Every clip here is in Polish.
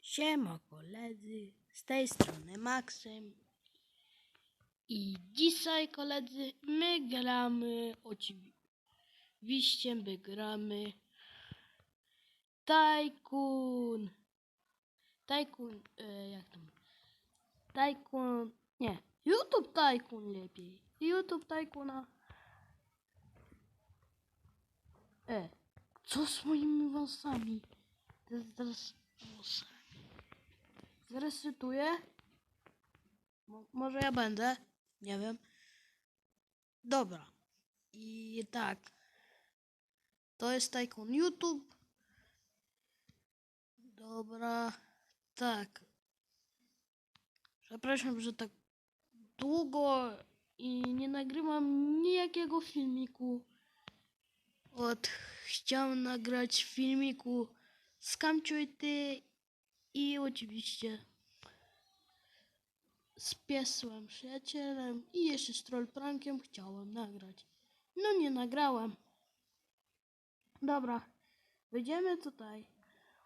Siema koledzy, z tej strony Maksym. I dzisiaj koledzy my gramy oczywiście my gramy Tajkun. Tajkun, e, jak tam? Tajkun, nie, YouTube Tajkun lepiej. YouTube Tajkuna. E, co z moimi wąsami? Teraz, teraz włosami. Zresetuję. Mo- może ja będę. Nie wiem. Dobra. I tak. To jest Tycoon YouTube. Dobra. Tak. Przepraszam, że tak długo i nie nagrywam nijakiego filmiku. Od chciałem nagrać filmiku z Kamciuty i oczywiście z piesłem przyjacielem i jeszcze z trollprankiem chciałem nagrać. No nie nagrałem. Dobra, wejdziemy tutaj.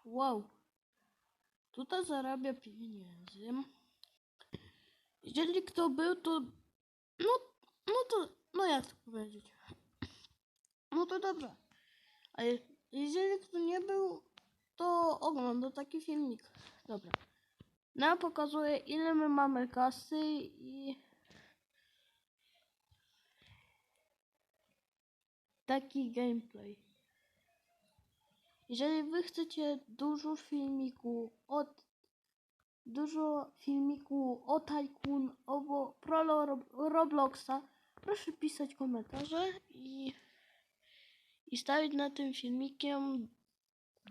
Wow. Tutaj zarabia pieniędzy. Jeżeli kto był, to no, no to, no jak to powiedzieć? No to dobrze. A je, jeżeli kto nie był, to ogląda taki filmik. Dobra. No, pokazuję ile my mamy kasy i taki gameplay. Jeżeli wy chcecie dużo filmiku od dużo filmiku o Tycoon albo Prolo Rob- Robloxa, proszę pisać komentarze i i stawić na tym filmikiem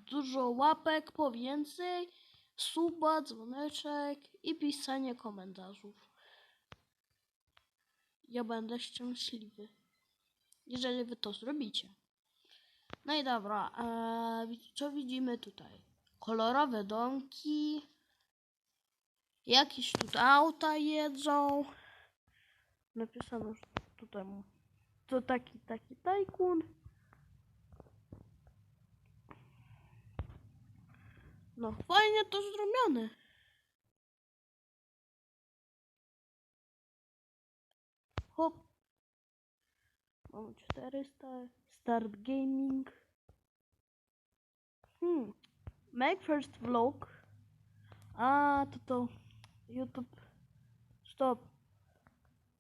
dużo łapek po więcej, suba, dzwoneczek i pisanie komentarzów. Ja będę szczęśliwy, jeżeli wy to zrobicie. No i dobra, wi- co widzimy tutaj? Kolorowe domki, jakieś tutaj auta jedzą. Napisano, że tutaj to taki, taki tajkun. No fajnie to zrobione. Hop. Mam 400. Start gaming. Hmm. Make first vlog. A, to to. YouTube. Stop.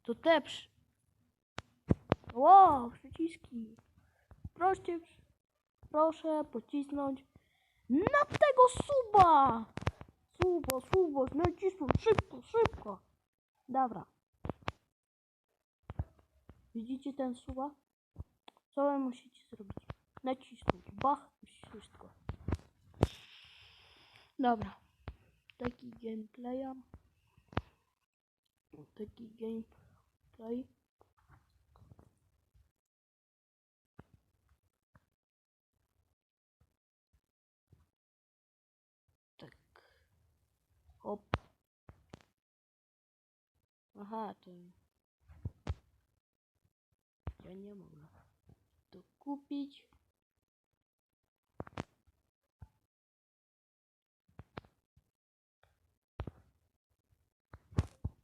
To te przy... Wow, przyciski. Proszę, proszę pocisnąć na tego suba! Subo, subo, nacisnął, szybko, szybko. Dobra. Widzicie ten suba? Co wy musicie zrobić? Nacisnąć, bach, wszystko. Dobra. Taki gameplaya. Taki gameplay. Hop. Aha, to... Ja nie mogę to kupić.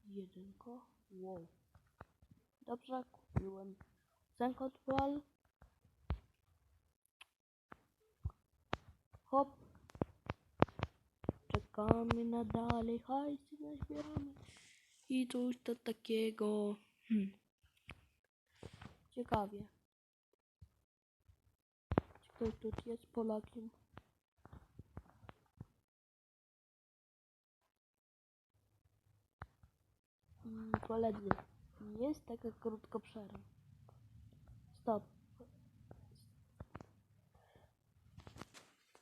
Jedynko. Wow. Dobrze, kupiłem. Zenkontrol. Hop. Czekamy na dalej, hajsy nazbieramy. I coś to takiego. Hmm. Ciekawie. Czy ktoś tu jest Polakiem? Mm, Koledzy, jest taka krótka przerwa. Stop.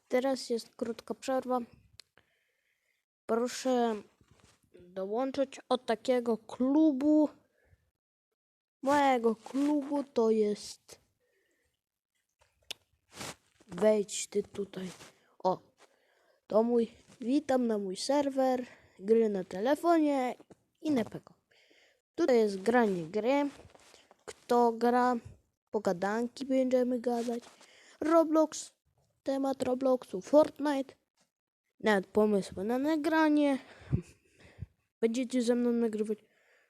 Teraz jest krótka przerwa. Proszę dołączyć od takiego klubu. Mojego klubu to jest. Wejdź ty tutaj. O, to mój. Witam na mój serwer. Gry na telefonie i PC. Tutaj jest granie gry. Kto gra? Pogadanki będziemy gadać. Roblox. Temat Robloxu. Fortnite. Nawet pomysły na nagranie. Będziecie ze mną nagrywać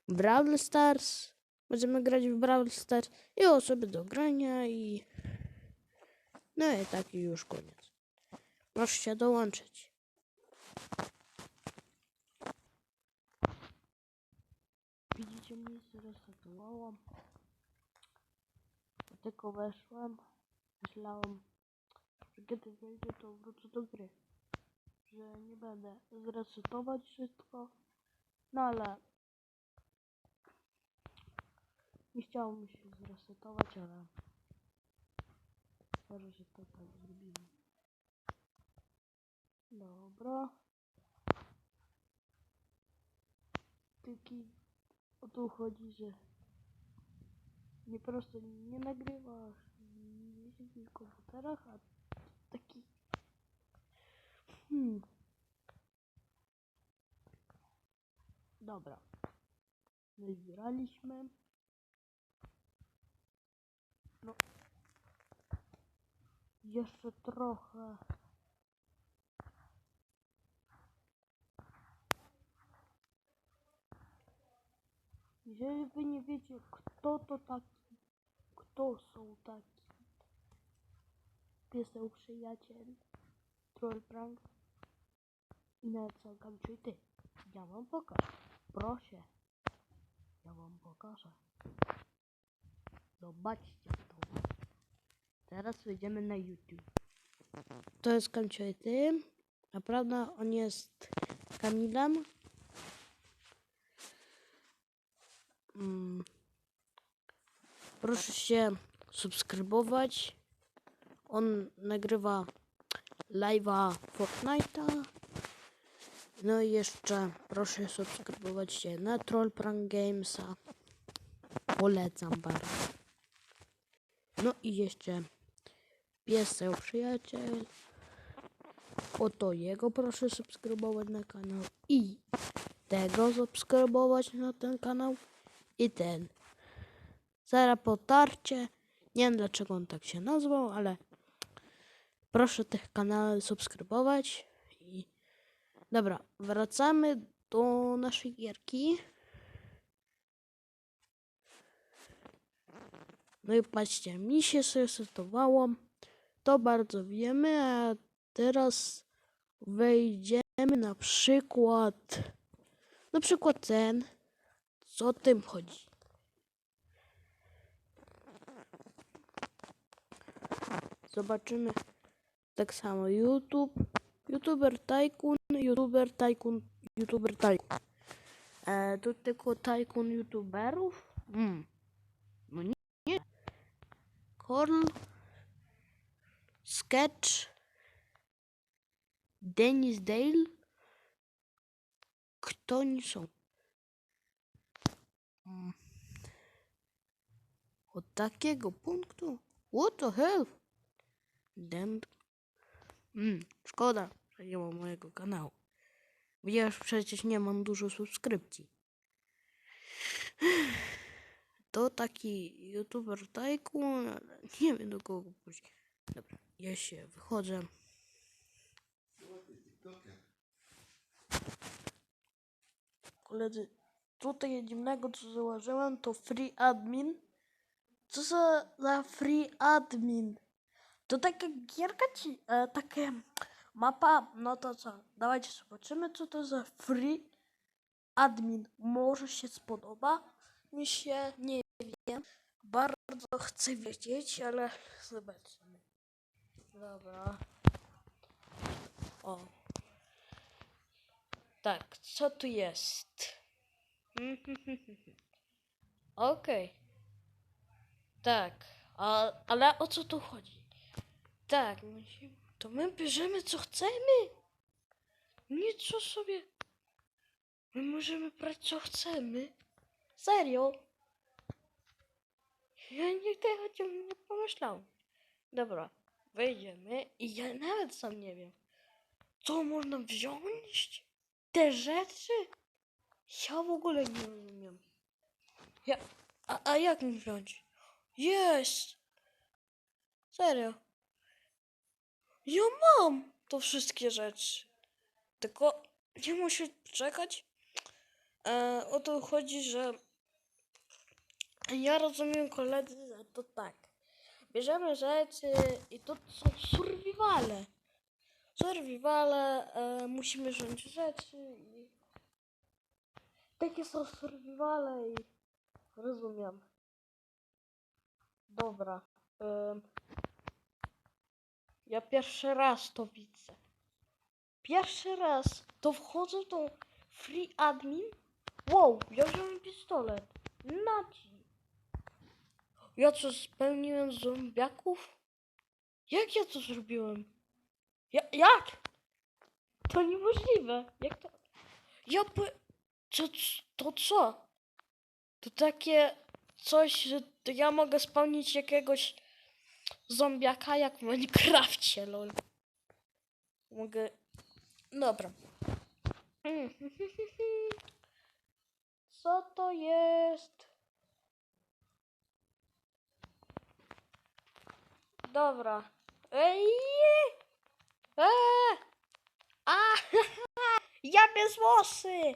Brawl Stars. Będziemy grać w Brawl Stars i osoby do grania i no i taki już koniec. Proszę się dołączyć. Widzicie mnie zresetowało. Tylko weszłem. Myślałem, że kiedy wejdę to wrócę do gry. Że nie będę zresetować wszystko. No ale nie chciało mi się zresetować, ale może się to tak zrobimy. Dobra. Taki o to chodzi, że nie prosto nie nagrywasz, nie w komputerach, a taki hmm. Dobra. Nazbieraliśmy. No. Jeszcze trochę. Jeżeli wy nie wiecie, kto to taki, kto są taki, pieseł przyjaciel, troll prank i nawet są kamczy ty. Ja wam pokażę. Proszę. Ja wam pokażę. Zobaczcie to. Teraz wejdziemy na YouTube. To jest Kamczojty. Naprawdę on jest Kamilem. Mm. Proszę się subskrybować. On nagrywa live'a Fortnite'a. No i jeszcze proszę subskrybować się na Troll Prank Gamesa. Polecam bardzo. No i jeszcze pieseł przyjaciel. Oto jego proszę subskrybować na kanał i tego subskrybować na ten kanał i ten. Zaraz potarcie. Nie wiem dlaczego on tak się nazwał, ale proszę tych kanały subskrybować dobra, wracamy do naszej gierki. No i patrzcie, mi się zresetowało. To bardzo wiemy, a teraz wejdziemy na przykład na przykład ten. Co tym chodzi? Zobaczymy tak samo YouTube, YouTuber Tycoon, YouTuber Tycoon, YouTuber Tycoon. E, tu tylko Tycoon YouTuberów? Mm. No nie, nie. Korl, Sketch, Dennis Dale. Kto oni są? Mm. Od takiego punktu? What the hell? Damn. Mm, szkoda, że nie ma mojego kanału. Wiesz, przecież nie mam dużo subskrypcji. To taki youtuber tycoon, ale nie wiem do kogo pójść. Dobra, ja się wychodzę. Koledzy, tutaj dziwnego co założyłem to free admin. Co za, za free admin? To taka gierka ci, e, takie mapa, no to co? Dawajcie zobaczymy co to za free admin. Może się spodoba? Mi się nie wiem. Bardzo chcę wiedzieć, ale zobaczymy. Dobra. O. Tak, co tu jest? Okej. Tak, a, ale o co tu chodzi? Tak, musimy, to my bierzemy co chcemy. Nic sobie. My możemy brać co chcemy. Serio? Ja nigdy o tym nie pomyślałem. Dobra, wejdziemy i ja nawet sam nie wiem. Co można wziąć? Te rzeczy? Ja w ogóle nie rozumiem. Ja, a, a jak mi wziąć? Jest! Serio. Ja mam to wszystkie rzeczy. Tylko nie muszę czekać. E, o to chodzi, że ja rozumiem koledzy, że to tak. Bierzemy rzeczy i to są survivale. Survivale, e, musimy wziąć rzeczy i takie są survivale i rozumiem. Dobra. em, ja pierwszy raz to widzę. Pierwszy raz to wchodzę tą free admin. Wow, ja wziąłem pistolet. Naci. Ja co spełniłem zombiaków? Jak ja to zrobiłem? Ja, jak? To niemożliwe. Jak to? Ja by... To, to co? To takie coś, że ja mogę spełnić jakiegoś zombiaka jak w Minecrafcie, lol. Mogę... Dobra. Mm. Co to jest? Dobra. Ej! Eee! A! Ja bez włosy!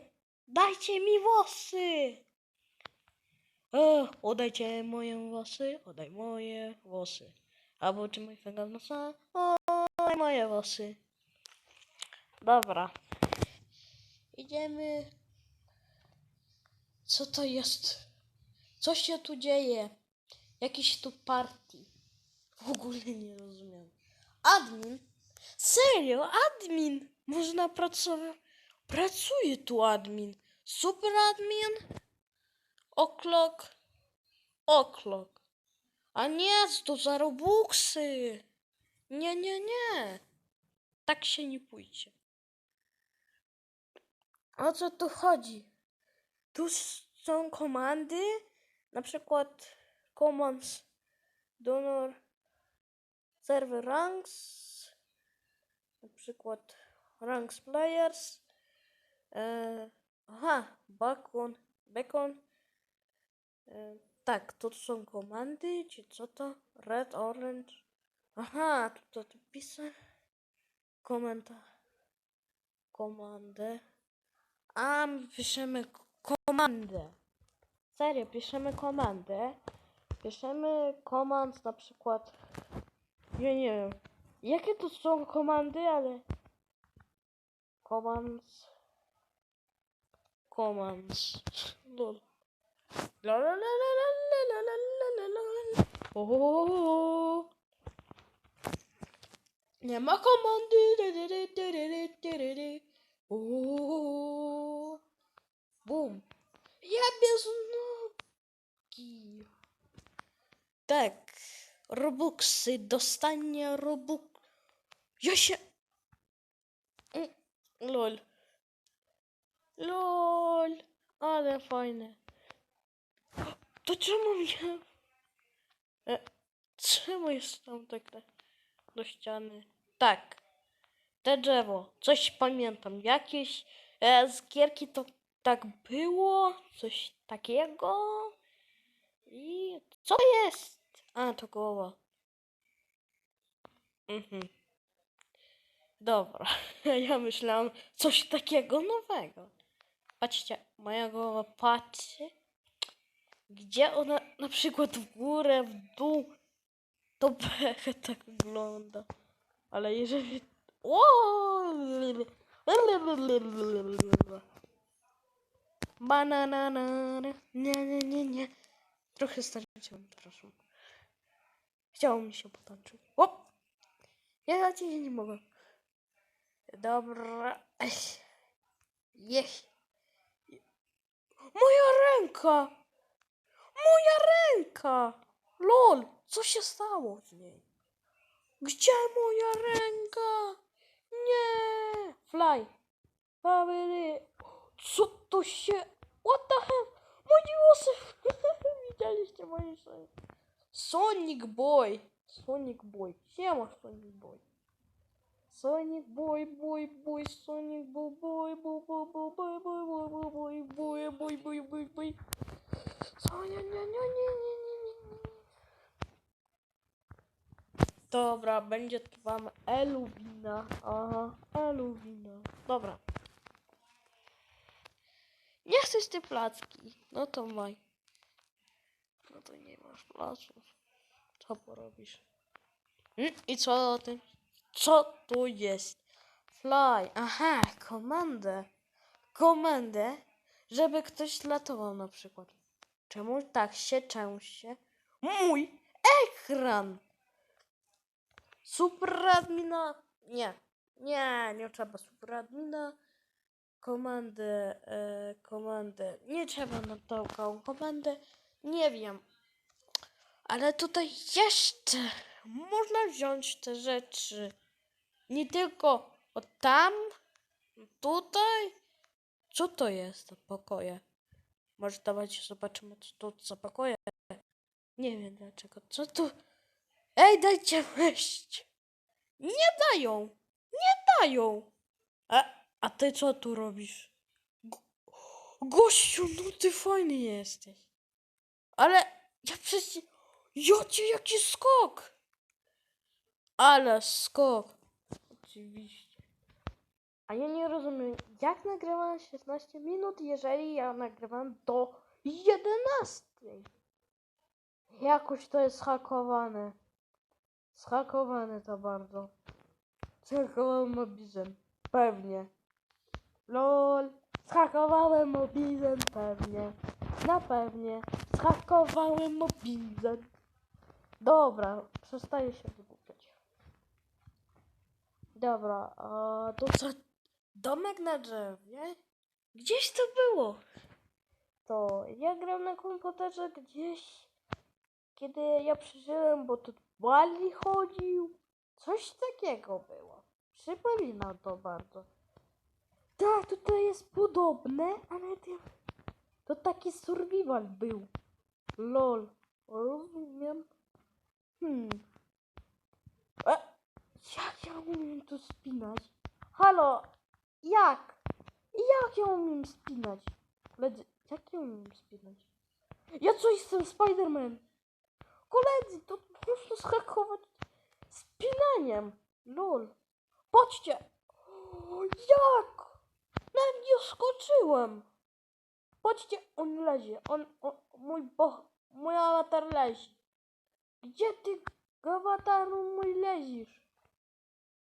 Dajcie mi włosy! E, oddajcie moje włosy, oddaj moje włosy. Albo czy mój fęgal nosa, oddaj moje włosy. Dobra. Idziemy. Co to jest? Co się tu dzieje? Jakiś tu party. W ogóle nie rozumiem. Admin? Serio? Admin? Można pracować. Pracuje tu admin. Super admin? O'clock. O'clock. A nie, to za robuxy. Nie, nie, nie. Tak się nie pójdzie. O co tu chodzi? Tu są komandy, na przykład commands donor server ranks, na przykład ranks players, e, aha, bacon, bacon, e, tak, to są komandy, czy co to? Red, orange, aha, tu to piszę, komenta, komandę, a my piszemy komandę. Serio, piszemy komandę. Piszemy komand na przykład. Ja nie wiem. Jakie to są komandy, ale. Commands. Commands. Lol. Ого. Нема команды. Ого. Бум. Я без ноги. Так. Робукси. Достання робук. Ёще, ще. Лоль. а Але файне. To czemu mnie... E, czemu jest tam tak do ściany? Tak. Te drzewo. Coś pamiętam. Jakieś e, z gierki to tak było. Coś takiego. I co jest? A, to głowa. Mhm. Dobra. Ja myślałam coś takiego nowego. Patrzcie, moja głowa patrzy. Gdzie ona na przykład w górę, w dół, to pecha tak wygląda. Ale jeżeli... O! Bananana. Nie, nie, nie, nie. Trochę starczyłem, przepraszam. Chciało mi się potańczyć. O! Ja na ciebie nie mogę. Dobra. Ech. Jech. Moja ręka! Moja ręka! Lol, co się stało z niej? Gdzie moja ręka? Nie! Fly. Family. Co to się... What the hell? Moje włosy! Widzieliście moje szyi? Sonic Boy. Sonic Boy. Siema Sonic Boy. Sonic Boy, boy, boy, Sonic Boy, boy, boy, boy, boy, boy, boy, boy, boy, boy, boy, boy, boy, boy, boy. Sonia, nie, nie, nie, nie, nie, nie, nie. Dobra, będzie to wam Eluwina. Aha, Eluwina. Dobra. Nie chcesz te placki. No to maj. No to nie masz placów. Co porobisz? Mm, I co o tym? Co tu jest? Fly. Aha, komendę. Komendę, żeby ktoś latował na przykład. Czemu tak się częście? Mój ekran! Superadmina. Nie. Nie, nie trzeba superadmina. Komandy, e, komandy. Nie trzeba na tą komendę. Nie wiem. Ale tutaj jeszcze można wziąć te rzeczy. Nie tylko od tam, tutaj. Co to jest za pokoje? Może dawać zobaczymy, co to za pokoje. Nie wiem dlaczego. Co tu? Ej, dajcie wejść! Nie dają! Nie dają! A, a ty co tu robisz? Go- Gościu, no ty fajny jesteś. Ale ja przecież... Jocie, jaki skok! Ale skok. Oczywiście. A ja nie rozumiem, jak nagrywam 16 minut, jeżeli ja nagrywam do 11. Jakoś to jest hakowane. Zhakowane to bardzo. Zhakowałem mobizem. Pewnie. LOL. Zhakowałem mobizem. Pewnie. Na pewnie. Zhakowałem mobizem. Dobra, przestaję się wygłupiać. Dobra, a to co? Domek na drzewie? Gdzieś to było. To ja gram na komputerze gdzieś, kiedy ja przeżyłem, bo tu Wally chodził. Coś takiego było. Przypomina to bardzo. Tak, tutaj jest podobne, ale to, to taki survival był. Lol. Rozumiem. Hmm. E, jak ja umiem tu spinać? Halo, jak? Jak ja umiem spinać? Koledzy, jak ja umiem spinać? Ja co jestem Spiderman? Koledzy, to można zhakować spinaniem. Lol. Patrzcie. O, jak? Nawet nie skoczyłem. Patrzcie, on lezie. On, on mój bo, mój awatar lezi. Gdzie ty, awataru mój lezisz?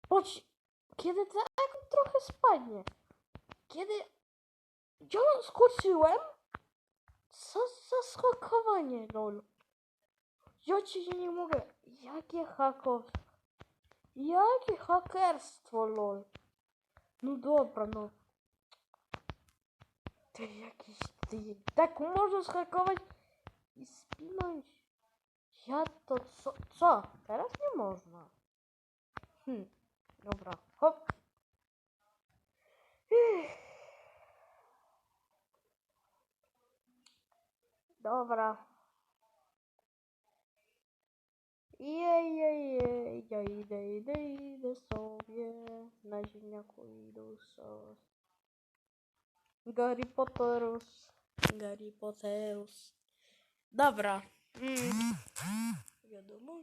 Patrz, kiedy tak trochę spadnie. Kiedy ja skoczyłem, co za skakowanie, lol. Ja ci nie mogę. Jakie hakowstwo? Jakie hakerstwo, lol. No dobra, no. Ty jakiś ty. Tak można zhakować i spinąć. Ja to co? Co? Teraz nie można. Hm. Dobra. Hop. Ech. Dobra. Jej, jej, jej, ja idę, idę, idę sobie na ziemniaku idę sos. Gary Potterus, Gary Potterus. Dobra. Mm. Wiadomo.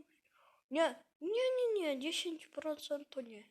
Nie, nie, nie, nie, 10% to nie.